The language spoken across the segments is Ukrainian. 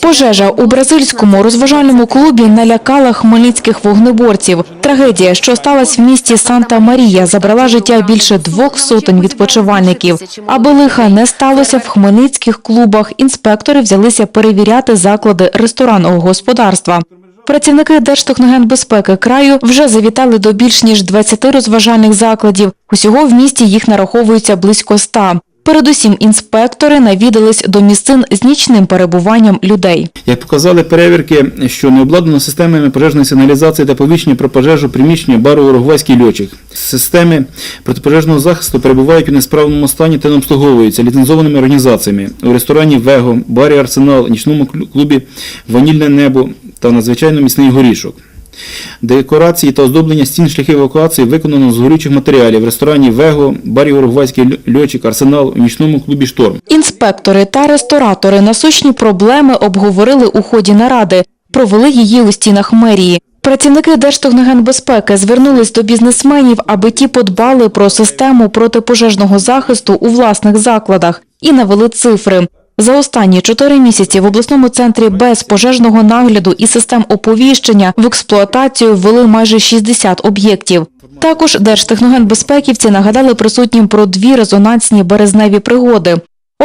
Пожежа у бразильському розважальному клубі налякала хмельницьких вогнеборців. Трагедія, що сталася в місті Санта-Марія, забрала життя більше двох сотень відпочивальників. Аби лиха не сталося в хмельницьких клубах, інспектори взялися перевіряти заклади ресторанного господарства. Працівники Держтехногенбезпеки краю вже завітали до більш ніж 20 розважальних закладів. Усього в місті їх нараховується близько 100. Передусім, інспектори навідались до місцин з нічним перебуванням людей. Як показали перевірки, що не обладнано системами пожежної сигналізації та повіщення про пожежу приміщення бару «Уругвайський льотчик». Системи протипожежного захисту перебувають у несправному стані та не обслуговуються ліцензованими організаціями у ресторані «Вего», барі «Арсенал», нічному клубі «Ванільне небо» та надзвичайно міцний горішок. Декорації та оздоблення стін шляхів евакуації виконано з горючих матеріалів в ресторані «Вего», барі «Уругвайський льотчик», «Арсенал», у нічному клубі «Шторм». Інспектори та ресторатори насущні проблеми обговорили у ході наради, провели її у стінах мерії. Працівники Держтехногенбезпеки звернулись до бізнесменів, аби ті подбали про систему протипожежного захисту у власних закладах і навели цифри. За останні чотири місяці в обласному центрі без пожежного нагляду і систем оповіщення в експлуатацію ввели майже 60 об'єктів. Також держтехногенбезпеківці нагадали присутнім про дві резонансні березневі пригоди.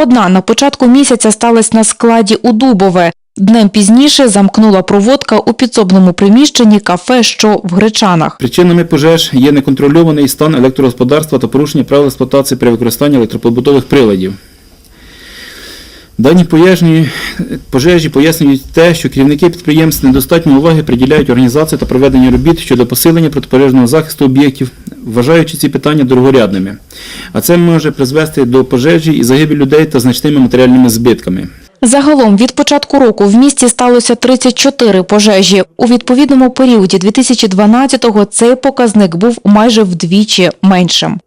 Одна на початку місяця сталася на складі у Дубове. Днем пізніше замкнула проводка у підсобному приміщенні кафе, що в Гречанах. Причинами пожеж є неконтрольований стан електрогосподарства та порушення правил експлуатації при використанні електропобутових приладів. Дані пожежні пожежі пояснюють те, що керівники підприємств недостатньо уваги приділяють організації та проведенню робіт щодо посилення протипожежного захисту об'єктів, вважаючи ці питання дорогорядними. А це може призвести до пожежі і загибелі людей та значними матеріальними збитками. Загалом від початку року в місті сталося 34 пожежі. У відповідному періоді 2012-го цей показник був майже вдвічі меншим.